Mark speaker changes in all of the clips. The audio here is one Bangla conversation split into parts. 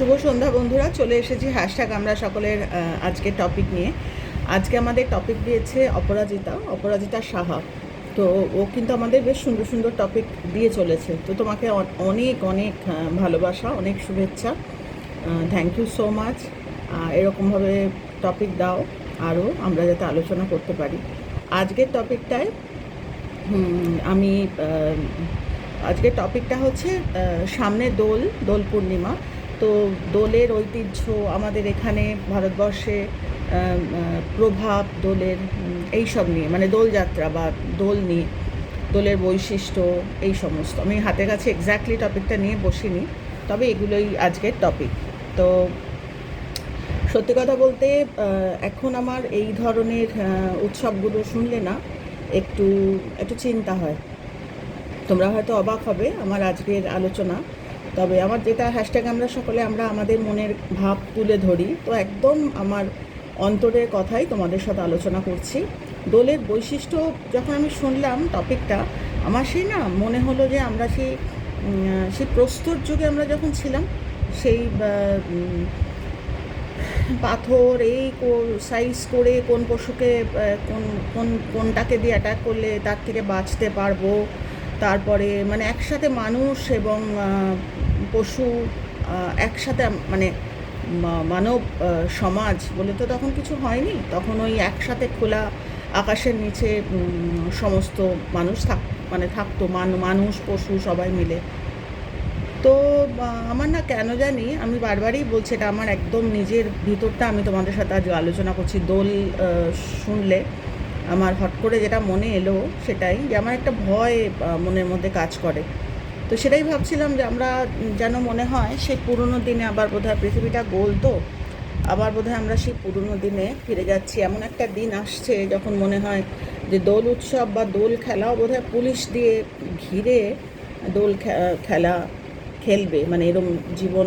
Speaker 1: শুভ সন্ধ্যা বন্ধুরা চলে এসেছি হ্যাশট্যাগ আমরা সকলের আহ, আজকের টপিক নিয়ে। আজকে আমাদের টপিক দিয়েছে অপরাজিতা অপরাজিতা সাহা। তো ও কিন্তু আমাদের বেশ সুন্দর সুন্দর টপিক দিয়ে চলেছে। তো তোমাকে অনেক অনেক ভালোবাসা অনেক শুভেচ্ছা। থ্যাংক ইউ সো মাচ এরকমভাবে টপিক দাও আরও আমরা যাতে আলোচনা করতে পারি। আজকের টপিকটায় আমি আজকের টপিকটা হচ্ছে সামনে দোল দোল পূর্ণিমা। তো দোলের ঐতিহ্য আমাদের এখানে ভারতবর্ষে প্রভাব দোলের উম, এই সব নিয়ে মানে দোলযাত্রা বা দোল নিয়ে দোলের বৈশিষ্ট্য এই সমস্ত। আমি হাতে কাছে এক্স্যাক্টলি টপিকটা নিয়ে বসিনি তবে এগুলোই আজকের টপিক তো সত্যি কথা বলতে এখন আমার এই ধরনের উৎসবগুলো শুনলে না একটু একটু চিন্তা হয়। তোমরা হয়তো অবাক হবে আমার আজকের আলোচনা। তবে আমার যেটা হ্যাশট্যাগ আমরা সকলে, আমরা আমাদের মনের ভাব তুলে ধরি, তো একদম আমার অন্তরের কথাই তোমাদের সাথে আলোচনা করছি। দোলের বৈশিষ্ট্য যখন আমি শুনলাম টপিকটা আমার সেই না মনে হলো যে আমরা সেই সেই প্রস্তর যুগে আমরা যখন ছিলাম, সেই পাথর এই সাইজ করে কোন পশুকে কোন কোন, কোনটাকে দিয়ে অ্যাটাক করলে তার থেকে বাঁচতে পারব, তারপরে মানে একসাথে মানুষ এবং পশু একসাথে মানে মানব সমাজ বলে তো তখন কিছু হয়নি। তখন ওই একসাথে খোলা আকাশের নিচে সমস্ত মানুষ থাক মানে থাকতো, মান- মানুষ, পশু সবাই মিলে। তো আমার না কেন জানি, আমি বারবারই বলছি, এটা আমার একদম নিজের ভিতরটা আমি তোমাদের সাথে আজ আলোচনা করছি। দোল শুনলে আমার হট করে যেটা মনে এলো সেটাই যে আমার একটা ভয় মনের মধ্যে কাজ করে। তো সেটাই ভাবছিলাম যে আমরা যেন মনে হয় সেই পুরনো দিনে আবার বোধহয় পৃথিবীটা গোল তো আবার বোধহয় আমরা সেই পুরনো দিনে ফিরে যাচ্ছি। এমন একটা দিন আসছে যখন মনে হয় যে দোল উৎসব বা দোল খেলাও বোধহয় পুলিশ দিয়ে ঘিরে দোল খেলা খেলবে। মানে এরম জীবন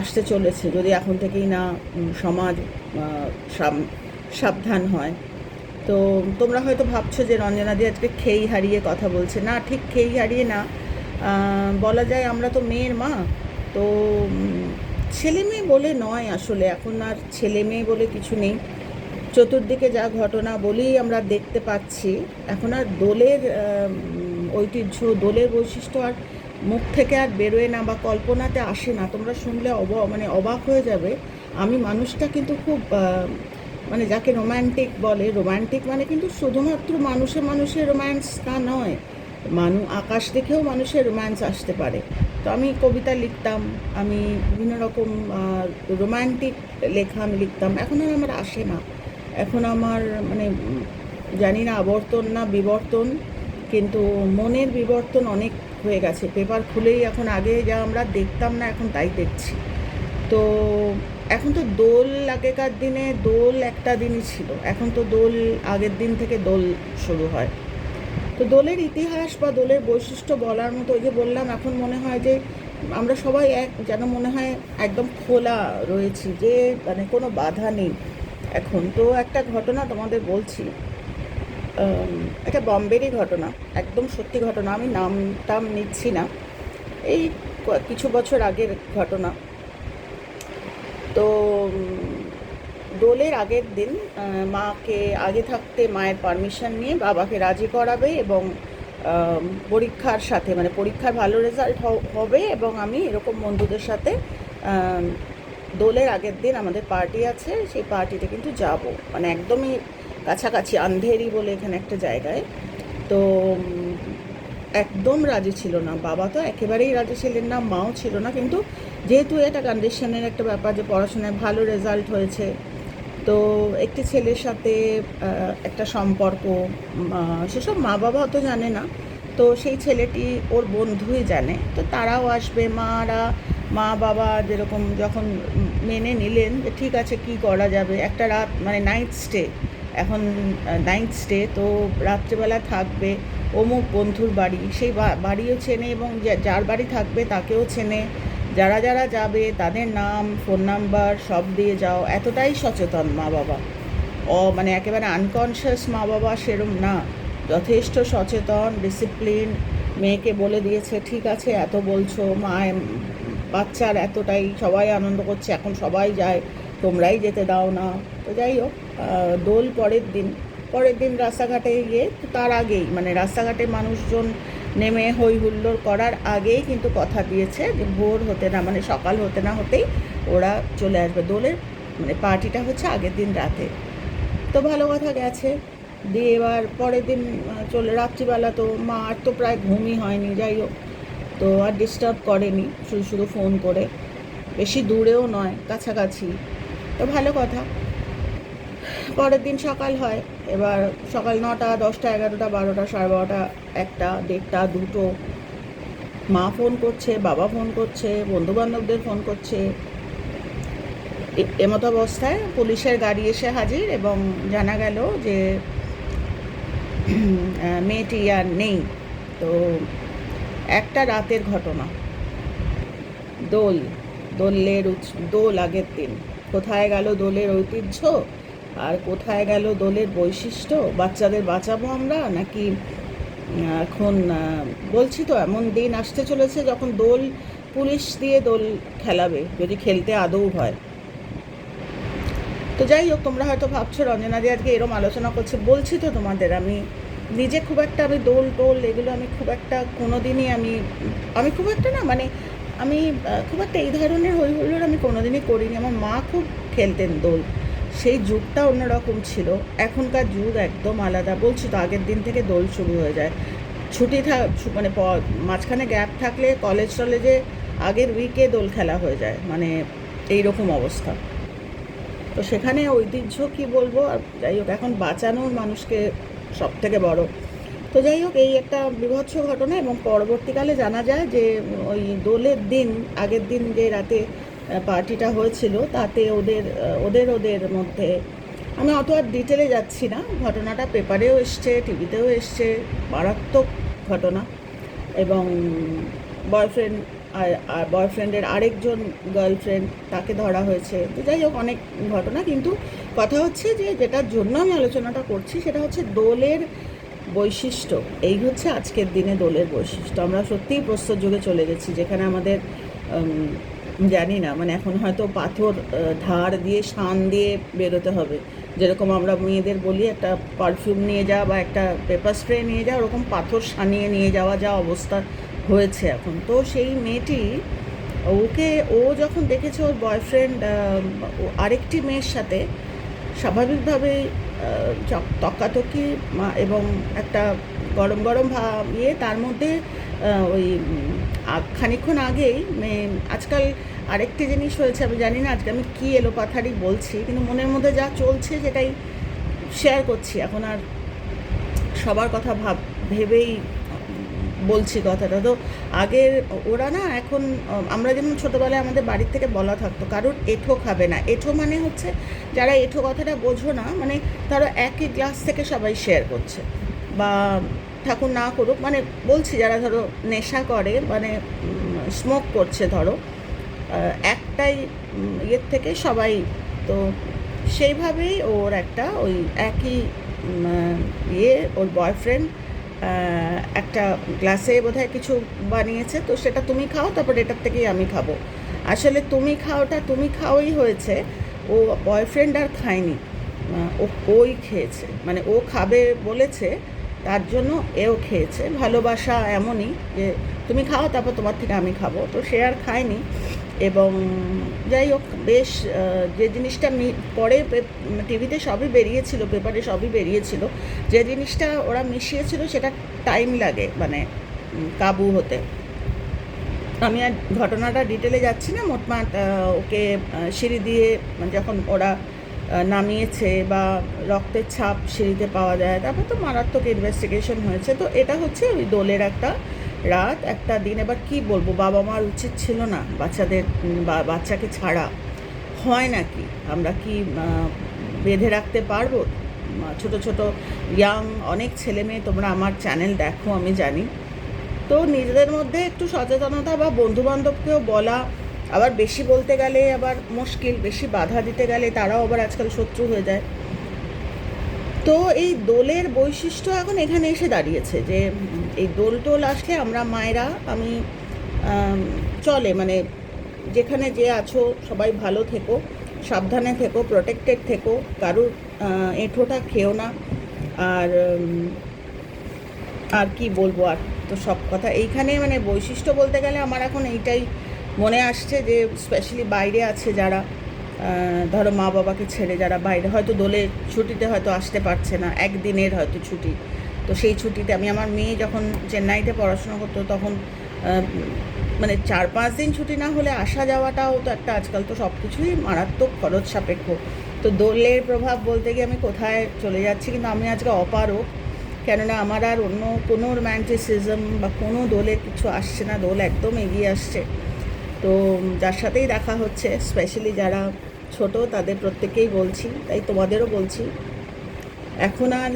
Speaker 1: আসতে চলেছে। যদি এখন থেকেই না সমাজ সাবধান হয়। তো তোমরা হয়তো ভাবছ যে রঞ্জনাদি আজকে খেই হারিয়ে কথা বলছে। না, ঠিক খেই হারিয়ে না। বলা যায় আমরা তো মেয়ের মা, তো ছেলে মেয়ে বলে নয় আসলে, এখন আর ছেলে মেয়ে বলে কিছু নেই। চতুর্দিকে যা ঘটনা বলেই আমরা দেখতে পাচ্ছি, এখন আর দোলের ঐতিহ্য, দোলের বৈশিষ্ট্য আর মুখ থেকে আর বেরোয় না বা কল্পনাতে আসে না। তোমরা শুনলে অব মানে অবাক হয়ে যাবে। আমি মানুষটা কিন্তু খুব মানে যাকে রোম্যান্টিক বলে রোম্যান্টিক মানে কিন্তু শুধুমাত্র মানুষে মানুষের রোম্যান্স তা নয়। মানু, আকাশ দেখেও মানুষের রোম্যান্স আসতে পারে। তো আমি কবিতা লিখতাম, আমি বিভিন্ন রকম রোম্যান্টিক লেখা আমি লিখতাম। এখন আর আমার আসে না। এখন আমার মানে জানি না আবর্তন না বিবর্তন, কিন্তু মনের বিবর্তন অনেক হয়ে গেছে। পেপার খুলেই এখন আগে যা আমরা দেখতাম না, এখন তাই দেখছি। তো এখন তো দোল আগেকার দিনে দোল একটা দিনই ছিল। এখন তো দোল আগের দিন থেকে দোল শুরু হয়। তো দোলের ইতিহাস বা দোলের বৈশিষ্ট্য বলার মতো ওই যে বললাম, এখন মনে হয় যে আমরা সবাই এক, যেন মনে হয় একদম খোলা রয়েছি যে মানে কোনো বাধা নেই। এখন তো একটা ঘটনা তোমাদের বলছি। একটা বম্বেরই ঘটনা, একদম সত্যি ঘটনা, আমি নাম টাম নিচ্ছি না। এই কিছু বছর আগের ঘটনা। তো দোলের আগের দিন মাকে আগে থাকতে মায়ের পারমিশন নিয়ে বাবাকে রাজি করাবে এবং পরীক্ষার সাথে মানে পরীক্ষার ভালো রেজাল্ট হবে এবং আমি এরকম বন্ধুদের সাথে দোলের আগের দিন আমাদের পার্টি আছে, সেই পার্টিতে কিন্তু যাব। মানে একদমই কাছাকাছি, আন্ধেরি বলে এখানে একটা জায়গায়। তো একদম রাজি ছিল না। বাবা তো একেবারেই রাজি ছিলেন না, মাও ছিল না। কিন্তু যেহেতু এটা কন্ডিশনের একটা ব্যাপার যে পড়াশোনায় ভালো রেজাল্ট হয়েছে তো একটি ছেলের সাথে একটা সম্পর্ক সেসব মা বাবা তো জানে না। তো সেই ছেলেটি ওর বন্ধুই জানে। তো তারাও আসবে, মারা, মা বাবা যেরকম যখন মেনে নিলেন যে ঠিক আছে কি করা যাবে। একটা রাত মানে নাইট স্টে এখন নাইট স্টে তো রাত্রেবেলা থাকবে। অমুক বন্ধুর বাড়ি, সেই বাড়িও চেনে এবং যার বাড়ি থাকবে তাকেও চেনে। যারা যারা যাবে, তাদের নাম ফোন নাম্বার সব দিয়ে যাও। এতটাই সচেতন মা বাবা। ও মানে একেবারে আনকনশিয়াস মা বাবা সেরম না। যথেষ্ট সচেতন ডিসিপ্লিন মেয়েকে বলে দিয়েছে, ঠিক আছে, এত বলছো মা বাচ্চার এতটাই সবাই আনন্দ করছে, এখন সবাই যায়, তোমরাই যেতে দাও না। তো যাই হোক দোল পরের দিন। পরের দিন রাস্তাঘাটে গিয়ে, তার আগেই মানে রাস্তাঘাটে মানুষজন নেমে হই হুল্লোড় করার আগেই কিন্তু কথা দিয়েছে যে ভোর হতে না মানে সকাল হতে না হতেই ওরা চলে আসবে। দোলের মানে পার্টিটা হচ্ছে আগের দিন রাতে। তো ভালো কথা গেছে। দিয়ে এবার পরের দিন চলে, রাত্রিবেলা তো মা আর তো প্রায় ঘুমই হয়নি, যাই হোক। তো আর ডিস্টার্ব করেনি, শুধু শুধু ফোন করে। বেশি দূরেও নয়, কাছাকাছি। তো ভালো কথা। পরের দিন সকাল হয়। এবার সকাল নটা, দশটা, এগারোটা, বারোটা, সাড়ে বারোটা, একটা, দেড়টা, দুটো। মা ফোন করছে, বাবা ফোন করছে বন্ধু বান্ধবদের ফোন করছে। এমতো অবস্থায় পুলিশের গাড়ি এসে হাজির এবং জানা গেল যে মেয়েটি আর নেই। তো একটা রাতের ঘটনা। দোল। দোলের দোল আগের দিন। কোথায় গেল দোলের ঐতিহ্য? আর কোথায় গেল দোলের বৈশিষ্ট্য? বাচ্চাদের বাঁচাবো আমরা নাকি এখন বলছি তো, এমন দিন আসতে চলেছে যখন দোল পুলিশ দিয়ে দোল খেলাবে, যদি খেলতে আদৌ হয়। তো যাই হোক, তোমরা হয়তো ভাবছ রঞ্জনাদি আজকে এরম আলোচনা করছে। বলছি তো তোমাদের, আমি নিজে খুব একটা, আমি দোল টোল এগুলো আমি খুব একটা কোনো দিনই আমি আমি খুব একটা না মানে আমি খুব একটা এই ধরনের হই হুল্লোড় আমি কোনোদিনই করিনি। আমার মা খুব খেলতেন দোল। সেই যুগটা অন্যরকম ছিল। এখনকার যুগ একদম আলাদা। বলছি তো, আগের দিন থেকে দোল শুরু হয়ে যায়। ছুটি থাক মানে মাঝখানে গ্যাপ থাকলে কলেজ টলেজে আগের উইকে দোল খেলা হয়ে যায়। মানে এই রকম অবস্থা। তো সেখানে ঐতিহ্য কি বলব? আর যাই হোক, এখন বাঁচানোর মানুষকে সব থেকে বড়। তো যাই হোক, এই একটা বিভৎস ঘটনা এবং পরবর্তীকালে জানা যায় যে, ওই দোলের দিন, আগের দিন যে রাতে পার্টিটা হয়েছিল, তাতে ওদের ওদের ওদের মধ্যে আমি অত আর ডিটেলে যাচ্ছি না। ঘটনাটা পেপারেও এসছে টিভিতেও এসছে, মারাত্মক ঘটনা। এবং বয়ফ্রেন্ড আর বয়ফ্রেন্ডের আরেকজন গার্লফ্রেন্ড তাকে ধরা হয়েছে। তো যাই হোক, অনেক ঘটনা। কিন্তু কথা হচ্ছে যে, যেটার জন্য আমি আলোচনাটা করছি, সেটা হচ্ছে দোলের বৈশিষ্ট্য। এই হচ্ছে আজকের দিনে দোলের বৈশিষ্ট্য। আমরা সত্যিই প্রস্তর যুগে চলে গেছি, যেখানে আমাদের জানি না মানে এখন হয়তো পাথর ধার দিয়ে শান দিয়ে বেরোতে হবে। যেরকম আমরা মেয়েদের বলি একটা পারফিউম নিয়ে যাওয়া বা একটা পেপার স্প্রে নিয়ে যাওয়া ওরকম পাথর সানিয়ে নিয়ে যাওয়া যা অবস্থা হয়েছে এখন। তো সেই মেয়েটি ওকে ও যখন দেখেছে ওর বয়ফ্রেন্ড আরেকটি মেয়ের সাথে স্বাভাবিকভাবেই আহ, তকাতকি এবং একটা গরম গরম ভাব ইয়ে তার মধ্যে ওই খানিকক্ষণ আগেই মেয়ে আজকাল আরেকটি জিনিস হয়েছে, আমি জানি না আজকে আমি কী এলোপাথারি বলছি, কিন্তু মনের মধ্যে যা চলছে সেটাই শেয়ার করছি। এখন আর সবার কথা ভাব, ভেবেই বলছি কথাটা। তো আগের, ওরা না এখন, আমরা যেমন ছোটোবেলায় আমাদের বাড়ির থেকে বলা থাকতো, কারোর এঁঠো খাবে না। এঁঠো মানে হচ্ছে, যারা এঁঠো কথাটা বোঝো না মানে তারা একই গ্লাস থেকে সবাই শেয়ার করছে। বা ঠাকুর না করুক মানে বলছি যারা ধরো নেশা করে মানে স্মোক করছে ধরো একটাই ইয়ের থেকে সবাই, তো সেইভাবেই ওর একটা ওই একই ইয়ে ওর বয়ফ্রেন্ড একটা গ্লাসে বোধহয় কিছু বানিয়েছে, তো সেটা তুমি খাও, তারপর এটার থেকেই আমি খাব। আসলে তুমি খাওটা, তুমি খাওয়াই হয়েছে, ও বয়ফ্রেন্ড আর খায়নি ও, ওই খেয়েছে মানে ও খাবে বলেছে, তার জন্য এও খেয়েছে। ভালোবাসা এমনই যে, তুমি খাও, তারপর তোমার থেকে আমি খাব, তো সে আর খায়নি। এবং যাই হোক, বেশ যে জিনিসটা পরে টিভিতে সবই বেরিয়েছিল, পেপারে সবই বেরিয়েছিল, যে জিনিসটা ওরা মিশিয়েছিল সেটা টাইম লাগে মানে কাবু হতে। আমি আর ঘটনাটা ডিটেলে যাচ্ছি না, মোটমাট ওকে সিঁড়ি দিয়ে, যখন ওরা নামিয়েছে বা রক্তের ছাপ সিঁড়িতে পাওয়া যায়, তারপর তো মারাত্মক ইনভেস্টিগেশন হয়েছে, তো এটা হচ্ছে ওই দোলের একটা রাত, একটা দিন, এবার কি বলব, বাবা মার উচিত ছিল না, বাচ্চাদের বাচ্চাকে ছাড়া। হয় নাকি আমরা কি বেঁধে রাখতে পারব? ছোট ছোট ইয়াং অনেক ছেলে মেয়ে, তোমরা আমার চ্যানেল দেখো, আমি জানি। তো নিজেদের মধ্যে একটু সচেতনতা বা বন্ধু বান্ধবকেও বলা, আবার বেশি বলতে গেলে আবার মুশকিল, বেশি বাধা দিতে গেলে তারাও আবার আজকাল শত্রু হয়ে যায়। তো এই দোলের বৈশিষ্ট্য এখন এখানে এসে দাঁড়িয়েছে যে এই দোল টোল আসলে আমরা মায়েরা, আমি চলে মানে যেখানে যে আছো, সবাই ভালো থেকো, সাবধানে থেকো প্রোটেক্টেড থেকো, কারুর এঁঠোটা খেও না, আর আর কি বলব আর তো সব কথা। এইখানে মানে বৈশিষ্ট্য বলতে গেলে আমার এখন এইটাই মনে আসছে যে স্পেশালি বাইরে আছে যারা ধরো মা বাবাকে ছেড়ে যারা বাইরে, হয়তো দোলে ছুটিতে হয়তো আসতে পারছে না, একদিনের হয়তো ছুটি। তো সেই ছুটিতে আমি আমার মেয়ে যখন চেন্নাইতে পড়াশোনা করতো তখন মানে চার পাঁচ দিন ছুটি না হলে আসা যাওয়াটাও তো একটা আজকাল তো সব কিছুই মারাত্মক খরচ সাপেক্ষ। তো দোলের প্রভাব বলতে গিয়ে আমি কোথায় চলে যাচ্ছি, কিন্তু আমি আজকে অপারক কেননা আমার আর অন্য কোনো রোম্যান্টিসিজম বা কোনো দোলে কিছু আসছে না, দোল একদম এগিয়ে আসছে। তো যার সাথেই দেখা হচ্ছে, স্পেশালি যারা ছোট, তাদের প্রত্যেকেই বলছি, তাই তোমাদেরও বলছি। এখন আর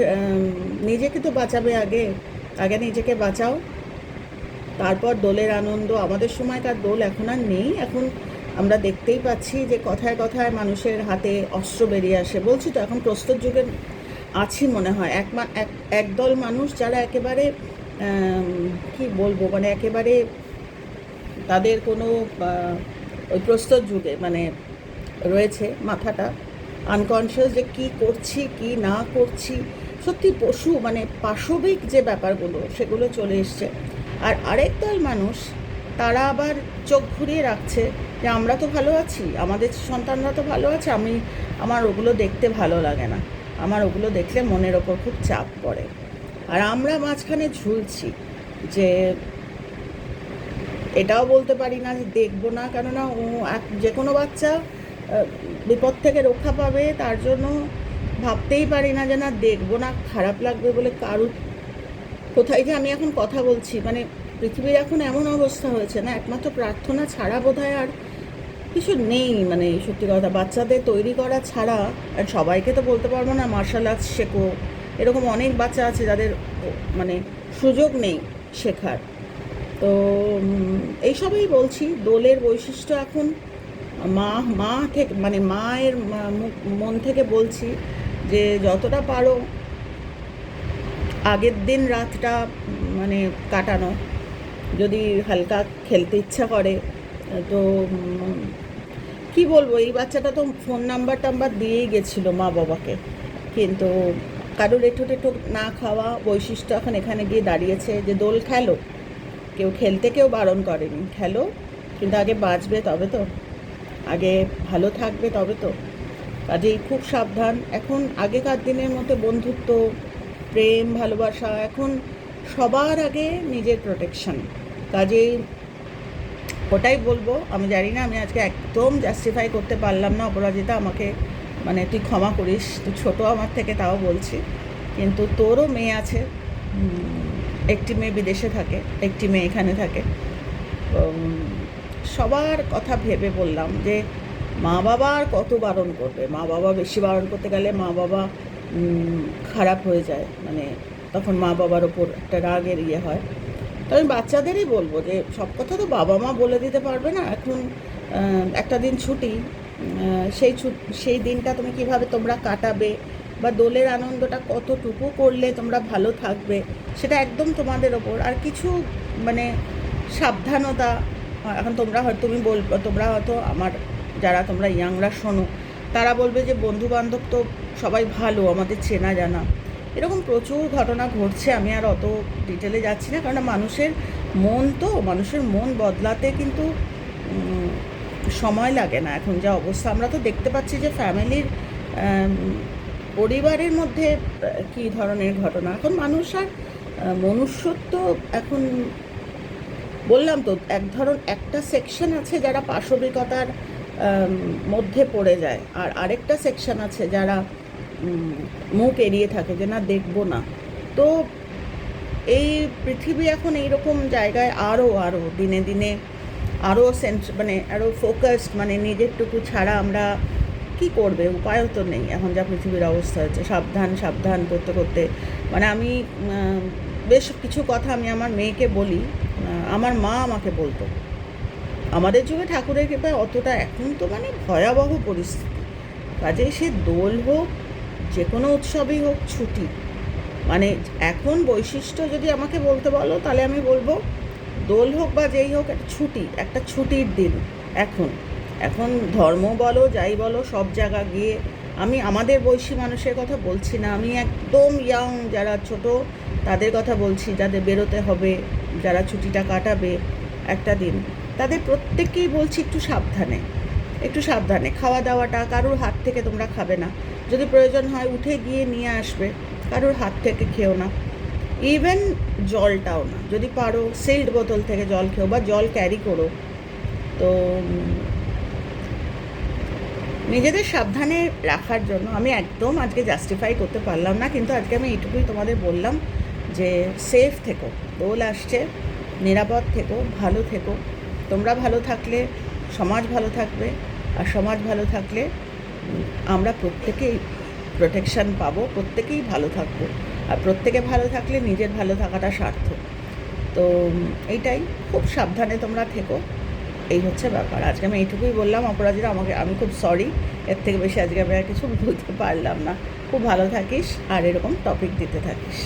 Speaker 1: নিজেকে তো বাঁচাবে আগে। আগে নিজেকে বাঁচাও। তারপর দোলের আনন্দ। আমাদের সময়কার দোল এখন আর নেই। এখন আমরা দেখতেই পাচ্ছি যে কথায় কথায় মানুষের হাতে অস্ত্র বেরিয়ে আসে। বলছি তো, এখন প্রস্তুত যুগে আছি মনে হয়। এক একদল মানুষ যারা একেবারে কি বলব? মানে একেবারে তাদের কোনো ওই প্রস্তর যুগে মানে রয়েছে মাথাটা আনকনসিয়াস যে কি করছি, কি না করছি, সত্যি পশু মানে পাশবিক যে ব্যাপারগুলো, সেগুলো চলে এসছে। আর আরেক দল মানুষ, তারা আবার চোখ ঘুরিয়ে রাখছে যে আমরা তো ভালো আছি, আমাদের সন্তানরা তো ভালো আছে, আমি, আমার ওগুলো দেখতে ভালো লাগে না। আমার ওগুলো দেখলে মনের ওপর খুব চাপ পড়ে। আর আমরা মাঝখানে ঝুলছি যে এটাও বলতে পারি না যে দেখব না, কেননা ও এক- যে কোনো বাচ্চা বিপদ থেকে রক্ষা পাবে, তার জন্য ভাবতেই পারি না যে না দেখব না, খারাপ লাগবে বলে কারুর কোথায় যে আমি এখন কথা বলছি। মানে পৃথিবীর এখন এমন অবস্থা হয়েছে না, একমাত্র প্রার্থনা ছাড়া বোধহয় আর কিছু নেই। মানে সত্যি কথা, বাচ্চাদের তৈরি করা ছাড়া, আর সবাইকে তো বলতে পারব না মার্শাল আর্টস শেখো। এরকম অনেক বাচ্চা আছে যাদের মানে সুযোগ নেই শেখার। তো এইসবই বলছি। দোলের বৈশিষ্ট্য এখন মা মা থেকে মানে মায়ের মন থেকে বলছি যে যতটা পারো আগের দিন রাতটা মানে কাটানো। যদি হালকা খেলতে ইচ্ছা করে, তো কি বলব? এই বাচ্চাটা তো ফোন নাম্বার টাম্বার দিয়েই গেছিল মা বাবাকে। কিন্তু কারোর এঠো টেঠো না খাওয়া বৈশিষ্ট্য এখন এখানে গিয়ে দাঁড়িয়েছে যে দোল খেলো। কেউ খেলতে কেউ বারণ করেনি। খেলো, কিন্তু আগে বাঁচবে তবে তো। আগে ভালো থাকবে তবে তো। কাজেই খুব সাবধান। এখন আগেকার দিনের মতো বন্ধুত্ব, প্রেম, ভালোবাসা এখন সবার আগে নিজের প্রোটেকশন কাজেই ওটাই বলব, আমি জানি না, আমি আজকে একদম জাস্টিফাই করতে পারলাম না অপরাজিতা আমাকে মানে তুই ক্ষমা করিস, তুই ছোটো আমার থেকে তাও বলছি। কিন্তু তোরও মেয়ে আছে একটি মেয়ে বিদেশে থাকে, একটি মেয়ে এখানে থাকে। সবার কথা ভেবে বললাম যে মা বাবা আর কত বারণ করবে? মা বাবা বেশি বারণ করতে গেলে মা বাবা খারাপ হয়ে যায়। মানে তখন মা বাবার ওপর একটা রাগের ইয়ে হয়। তো আমি বাচ্চাদেরই বলব যে সব কথা তো বাবা মা বলে দিতে পারবে না। এখন একটা দিন ছুটি সেই সেই দিনটা তুমি কীভাবে তোমরা কাটাবে বা দোলের আনন্দটা কতটুকু করলে তোমরা ভালো থাকবে, সেটা একদম তোমাদের ওপর। আর কিছু মানে সাবধানতা এখন তোমরা হয়তো তুমি বল, তোমরা হয়তো আমার যারা তোমরা ইয়াংরা শোনো, তারা বলবে যে বন্ধু বান্ধব তো সবাই ভালো, আমাদের চেনা জানা। এরকম প্রচুর ঘটনা ঘটছে, আমি আর অত ডিটেলে যাচ্ছি না, কারণ মানুষের মন তো, মানুষের মন বদলাতে কিন্তু সময় লাগে না। এখন যা অবস্থা, আমরা তো দেখতে পাচ্ছি যে ফ্যামিলির পরিবারের মধ্যে কী ধরনের ঘটনা? এখন মানুষ আর মনুষ্যত্ব এখন বললাম তো, এক ধরন একটা সেকশন আছে যারা পাশবিকতার মধ্যে পড়ে যায়, আর আরেকটা সেকশন আছে যারা মুখ এড়িয়ে থাকে যে না দেখব না। তো এই পৃথিবী এখন এইরকম জায়গায় আরও আরও দিনে দিনে আরও সেন্স মানে আরও ফোকাসড মানে নিজেরটুকু ছাড়া আমরা কি করবে? উপায়ও তো নেই। এখন যা পৃথিবীর অবস্থা হচ্ছে, সাবধান সাবধান করতে করতে। মানে আমি বেশ কিছু কথা আমি আমার মেয়েকে বলি আমার মা আমাকে বলতো। আমাদের যুগে ঠাকুরের কৃপায় অতটা এখন তো মানে ভয়াবহ পরিস্থিতি। কাজেই সে দোল হোক, যে কোনো উৎসবই হোক, ছুটি। মানে এখন বৈশিষ্ট্য যদি আমাকে বলতে বলো, তাহলে আমি বলব, দোল হোক বা যেই হোক, একটা ছুটি, একটা ছুটির দিন, এখন। এখন ধর্ম বলো, যাই বলো, সব জায়গা গিয়ে আমি আমাদের বয়সী মানুষের কথা বলছি না। আমি একদম ইয়াং যারা ছোট তাদের কথা বলছি যাদের বেরোতে হবে, যারা ছুটিটা কাটাবে একটা দিন। তাদের প্রত্যেককেই বলছি একটু সাবধানে একটু সাবধানে। খাওয়া দাওয়াটা কারোর হাত থেকে তোমরা খাবে না। যদি প্রয়োজন হয় উঠে গিয়ে নিয়ে আসবে, কারোর হাত থেকে খেও না। ইভেন জলটাও না। যদি পারো, সিল্ড বোতল থেকে জল খেও বা জল ক্যারি করো। তো নিজেদের সাবধানে রাখার জন্য আমি একদম আজকে জাস্টিফাই করতে পারলাম না, কিন্তু আজকে আমি এইটুকুই তোমাদের বললাম। যে সেফ থেকো, দোল আসছে, নিরাপদ থেকো, ভালো থেকো। তোমরা ভালো থাকলে, সমাজ ভালো থাকবে, আর সমাজ ভালো থাকলে আমরা প্রত্যেকেই প্রোটেকশান পাবো, প্রত্যেকেই ভালো থাকব। আর প্রত্যেকে ভালো থাকলে নিজের ভালো থাকাটা সার্থক। তো এইটাই, খুব সাবধানে তোমরা থেকো। এই হচ্ছে ব্যাপার। আজকে আমি এইটুকুই বললাম অপরাধীরা আমাকে, আমি খুব সরি এর থেকে বেশি আজকে আমি আর কিছু বলতে পারলাম না। খুব ভালো থাকিস, আর এরকম টপিক দিতে থাকিস।